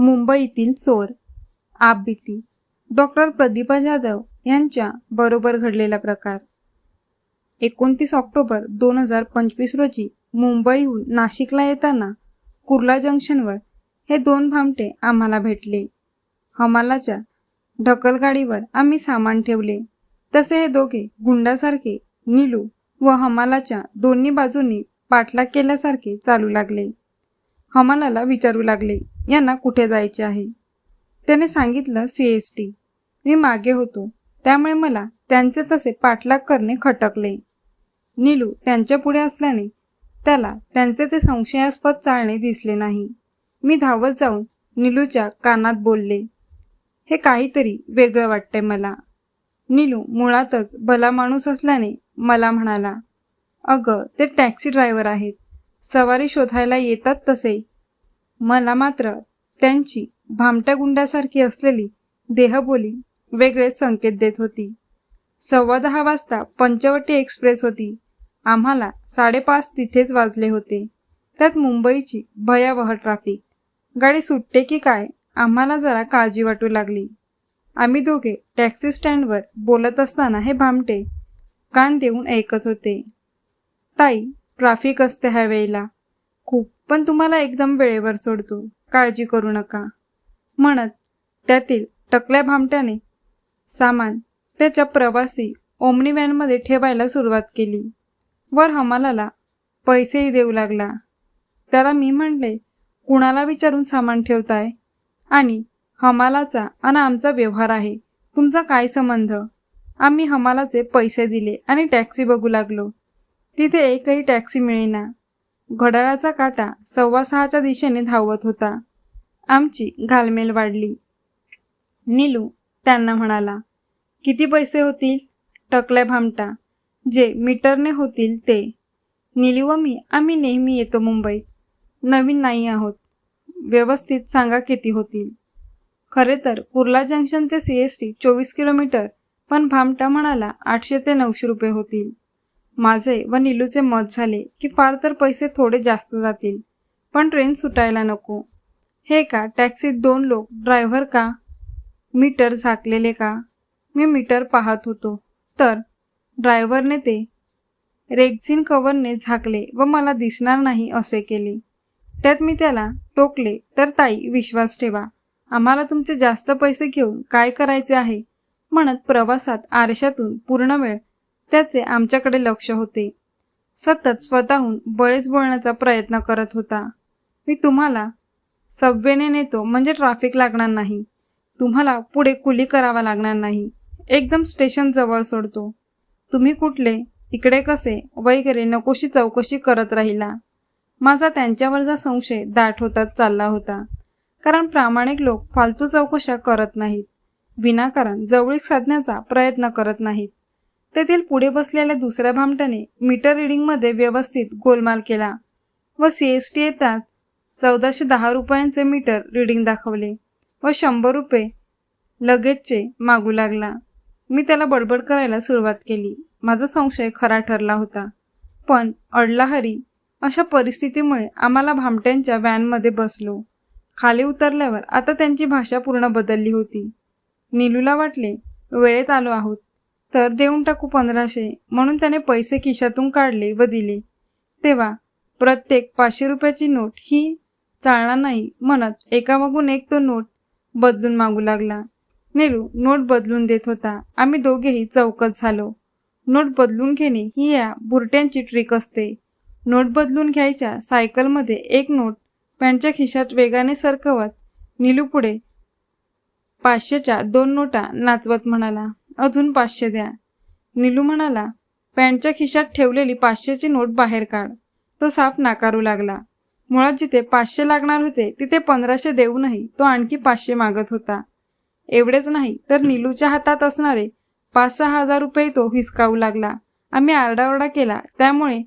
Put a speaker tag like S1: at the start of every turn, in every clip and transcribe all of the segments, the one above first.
S1: मुंबईतील चोर. आपबिती डॉक्टर प्रदीपा जाधव यांच्या बरोबर घडलेला प्रकार. एकोणतीस ऑक्टोबर दोन हजार पंचवीस रोजी मुंबईहून नाशिकला येताना कुर्ला जंक्शनवर हे दोन भामटे आम्हाला भेटले. हमालाच्या ढकलगाडीवर आम्ही सामान ठेवले. तसे हे दोघे गुंडासारखे निलू व हमालाच्या दोन्ही बाजूंनी पाठलाग केल्यासारखे चालू लागले. हमालाला विचारू लागले. यांना कुठे जायचे आहे? त्याने सांगितलं सी एस टी. मी मागे होतो. त्यामुळे मला त्यांचे तसे पाठलाग करणे खटकले. नीलू त्यांच्या पुढे असल्याने त्याला त्यांचे ते संशयास्पद चालणे दिसले नाही. मी धावत जाऊन नीलूच्या कानात बोलले. हे काहीतरी वेगळं वाटतंय मला. नीलू मुळातच भला माणूस असल्याने मला म्हणाला अगं ते टॅक्सी ड्रायव्हर आहेत. सवारी शोधायला येतात तसे. मला मात्र त्यांची भामट्या गुंडासारखी असलेली देहबोली वेगळे संकेत देत होती. सव्वा दहा वाजता पंचवटी एक्सप्रेस होती. आम्हाला साडेपाच तिथेच वाजले होते. त्यात मुंबईची भयावह ट्रॅफिक. गाडी सुटते की काय आम्हाला जरा काळजी वाटू लागली. आम्ही दोघे टॅक्सी स्टँडवर बोलत असताना हे भामटे कान देऊन ऐकत होते. ताई ट्रॅफिक असते ह्या वेळेला. पण तुम्हाला एकदम वेळेवर सोडतो. काळजी करू नका. म्हणत त्यातील टकल्या भामट्याने सामान त्याच्या प्रवासी ओमनी व्हॅनमध्ये ठेवायला सुरुवात केली. वर हमालाला पैसेही देऊ लागला. त्याला मी म्हणले कुणाला विचारून सामान ठेवताय? आणि हमालाचा आणि आमचा व्यवहार आहे. तुमचा काय संबंध? आम्ही हमालाचे पैसे दिले आणि टॅक्सी बघू लागलो. तिथे एकही टॅक्सी मिळेना. घड्याळाचा काटा सव्वा सहाच्या दिशेने धावत होता. आमची घालमेल वाढली. नीलू त्यांना म्हणाला किती पैसे होतील? टकल्या भामटा. जे मीटरने होतील ते. नीलू व मी आम्ही नेहमी येतो मुंबईत. नवीन नाही आहोत. व्यवस्थित सांगा किती होतील. खरे तर कुर्ला जंक्शन ते सी एस टी चोवीस किलोमीटर. पण भामटा म्हणाला आठशे ते नऊशे रुपये होतील. माझे व नीलूचे मत झाले की फार तर पैसे थोडे जास्त जातील. पण ट्रेन सुटायला नको. हे का टॅक्सीत दोन लोक ड्रायव्हर का? मीटर झाकलेले का? मी मीटर पाहत होतो. तर ड्रायव्हरने ते रेक्झिन कवरने झाकले व मला दिसणार नाही असे केले. त्यात मी त्याला टोकले तर ताई विश्वास ठेवा. आम्हाला तुमचे जास्त पैसे घेऊन काय करायचे आहे? म्हणत प्रवासात आरशातून पूर्ण वेळ त्याचे आमच्याकडे लक्ष होते. सतत स्वतःहून बळेच बोलण्याचा प्रयत्न करत होता. मी तुम्हाला सबवेने नेतो म्हणजे ट्रॅफिक लागणार नाही. तुम्हाला पुढे कुली करावा लागणार नाही. एकदम स्टेशन जवळ सोडतो. तुम्ही कुठले इकडे कसे वगैरे नकोशी चौकशी करत राहिला. माझा त्यांच्यावरचा संशय दाट होताच चालला होता. कारण प्रामाणिक लोक फालतू चौकशा करत नाहीत. विनाकारण जवळीक साधण्याचा प्रयत्न करत नाहीत. तेथील पुढे बसलेल्या दुसऱ्या भामट्याने मीटर रिडिंगमध्ये व्यवस्थित गोलमाल केला व सी एस टी येताच चौदाशे दहा रुपयांचे मीटर रिडिंग दाखवले व शंभर रुपये लगेचचे मागू लागला. मी त्याला बडबड करायला सुरुवात केली. माझा संशय खरा ठरला होता. पण अडला हरी अशा परिस्थितीमुळे आम्हाला भामट्यांच्या व्हॅनमध्ये बसलो. खाली उतरल्यावर आता त्यांची भाषा पूर्ण बदलली होती. नीलूला वाटले वेळेत आलो आहोत. तर देऊन टाकू पंधराशे. म्हणून त्याने पैसे खिशातून काढले व दिले. तेव्हा प्रत्येक पाचशे रुपयाची नोट ही चालणार नाही म्हणत एकामागून एक तो नोट बदलून मागू लागला. नेलू नोट बदलून देत होता. आम्ही दोघेही चौकस झालो. नोट बदलून घेणे ही या बुरट्यांची ट्रिक असते. नोट बदलून घ्यायच्या सायकलमध्ये एक नोट पॅन्टच्या खिशात वेगाने सरकवत नीलू पुढे पाचशेच्या दोन नोटा नाचवत म्हणाला अजून पाचशे द्या. नीलू म्हणाला पॅन्टच्या खिशात ठेवलेली पाचशेची नोट बाहेर काढ. तो साफ नाकारू लागला. मुळात जिथे पाचशे लागणार होते तिथे पंधराशे देऊनही तो आणखी पाचशे मागत होता. एवढेच नाही तर नीलूच्या हातात असणारे पाच सहा हजार रुपये तो हिसकावू लागला. आम्ही आरडाओरडा केला त्यामुळे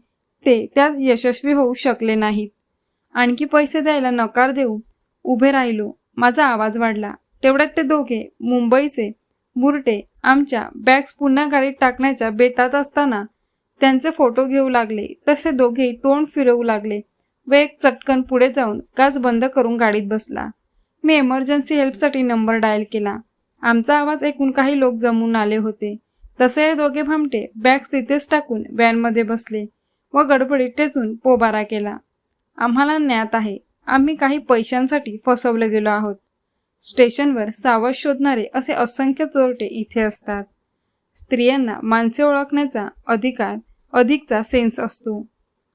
S1: ते त्यात यशस्वी होऊ शकले नाहीत. आणखी पैसे द्यायला नकार देऊन उभे राहिलो. माझा आवाज वाढला. तेवढ्यात ते दोघे मुंबईचे मुरटे आमच्या बॅग्स पुन्हा गाडीत टाकण्याच्या बेतात असताना त्यांचे फोटो घेऊ लागले. तसे दोघेही तोंड फिरवू लागले. व एक चटकन पुढे जाऊन काच बंद करून गाडीत बसला. मी एमर्जन्सी हेल्पसाठी नंबर डायल केला. आमचा आवाज ऐकून काही लोक जमून आले होते. तसे हे दोघे भामटे बॅग्स तिथेच टाकून व्हॅनमध्ये बसले व गडबडीत टेचून पोबारा केला. आम्हाला ज्ञात आहे आम्ही काही पैशांसाठी फसवले गेलो आहोत. स्टेशनवर सावज शोधणारे असे असंख्य चोरटे इथे असतात. स्त्रियांना माणसे ओळखण्याचा अधिकार अधिकचा सेन्स असतो.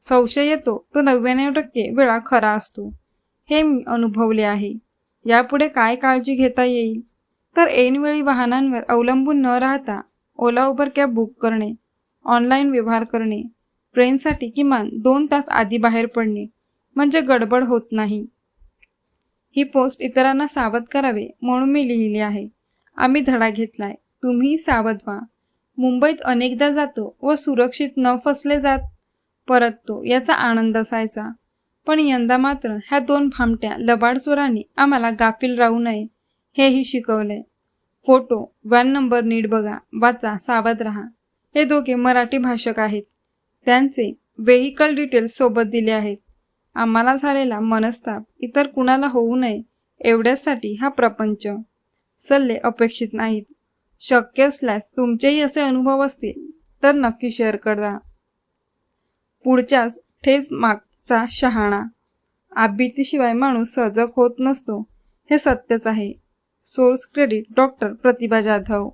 S1: संशय येतो तो नव्याण्णव टक्के वेळा खरा असतो. हे मी अनुभवले आहे. यापुढे काय काळजी घेता येईल? तर ऐनवेळी वाहनांवर अवलंबून न राहता ओला उबर कॅब बुक करणे ऑनलाईन व्यवहार करणे ट्रेनसाठी किमान दोन तास आधी बाहेर पडणे म्हणजे गडबड होत नाही. ही पोस्ट इतरांना सावध करावे म्हणून मी लिहिली आहे. आम्ही धडा घेतलाय. तुम्ही सावध व्हा. मुंबईत अनेकदा जातो व सुरक्षित न फसले जात परततो याचा आनंद असायचा. पण यंदा मात्र ह्या दोन भामट्या लबाड चोरांनी आम्हाला गाफील राहू नये हेही शिकवलंय. फोटो वॅन नंबर नीट बघा वाचा सावध राहा. हे दोघे मराठी भाषक आहेत. त्यांचे व्हेकल डिटेल्स सोबत दिले आहेत. आम्हाला झालेला मनस्ताप इतर कुणाला होऊ नये एवढ्यासाठी हा प्रपंच. सल्ले अपेक्षित नाहीत. शक्य असल्यास तुमचेही असे अनुभव असतील तर नक्की शेअर करा. पुढच्याच ठेच मागचा शहाणा. आभीतीशिवाय माणूस सजग होत नसतो हे सत्यच आहे. Source credit doctor Pratibha Jadhav.